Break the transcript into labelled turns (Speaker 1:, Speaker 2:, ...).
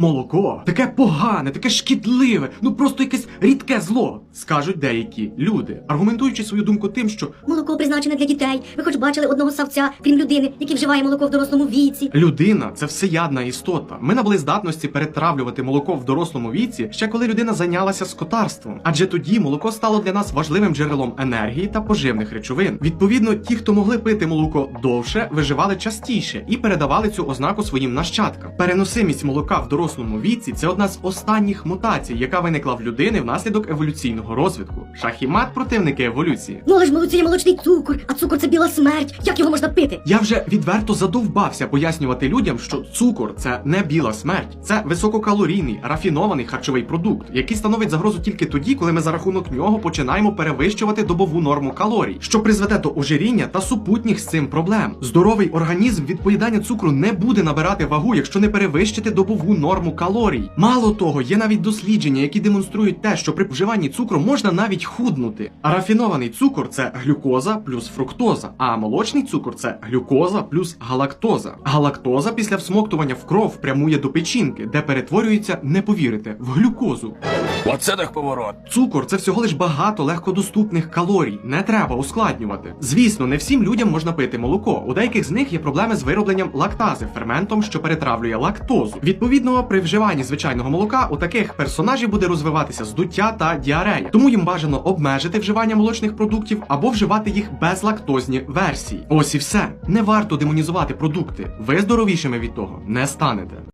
Speaker 1: молоко таке погане, таке шкідливе, ну просто якесь рідке зло, скажуть деякі люди, аргументуючи свою думку тим, що
Speaker 2: Молоко призначене для дітей. Ви хоч бачили одного савця, крім людини, який вживає молоко в дорослому віці.
Speaker 1: людина це всеядна істота. Ми набули здатності перетравлювати молоко в дорослому віці ще коли людина зайнялася скотарством. Адже тоді молоко стало для нас важливим джерелом енергії та поживних речовин. Відповідно, ті, хто могли пити молоко довше, виживали частіше і передавали цю ознаку своїм нащадкам. Переносимість молока в дорослому віці це одна з останніх мутацій, яка виникла в людини внаслідок еволюційного розвитку. Шах і мат противники еволюції.
Speaker 2: Ну але ж молоці є молочний цукор, а цукор це біла смерть. Як його можна пити?
Speaker 1: Я вже відверто задовбався пояснювати людям, що цукор це не біла смерть, це висококалорійний, рафінований харчовий продукт, який становить загрозу тільки тоді, коли ми за рахунок нього починаємо перевищувати добову норму калорій, що призведе до ожиріння та супутніх з цим проблем. Здоровий організм від поїдання цукру не буде набирати вагу, якщо не перевищити добову норму калорій. Мало того, є навіть дослідження, які демонструють те, що при вживанні цукру можна навіть худнути. А рафінований цукор це глюкоза плюс фруктоза, а молочний цукор це глюкоза плюс галактоза. Галактоза після всмоктування в кров прямує до печінки, де перетворюється, не повірите, в глюкозу.
Speaker 3: Оце так поворот.
Speaker 1: Цукор це всього лиш багато легкодоступних калорій. Не треба ускладнювати. Звісно, не всім людям можна пити молоко. У деяких з них є проблеми з виробленням лактази, ферментом, що перетравлює лактозу. Відповідно, при вживанні звичайного молока у таких персонажів буде розвиватися здуття та діарея. Тому їм бажано обмежити вживання молочних продуктів або вживати їх безлактозні версії. Ось і все. Не варто демонізувати продукти. Ви здоровішими від того не станете.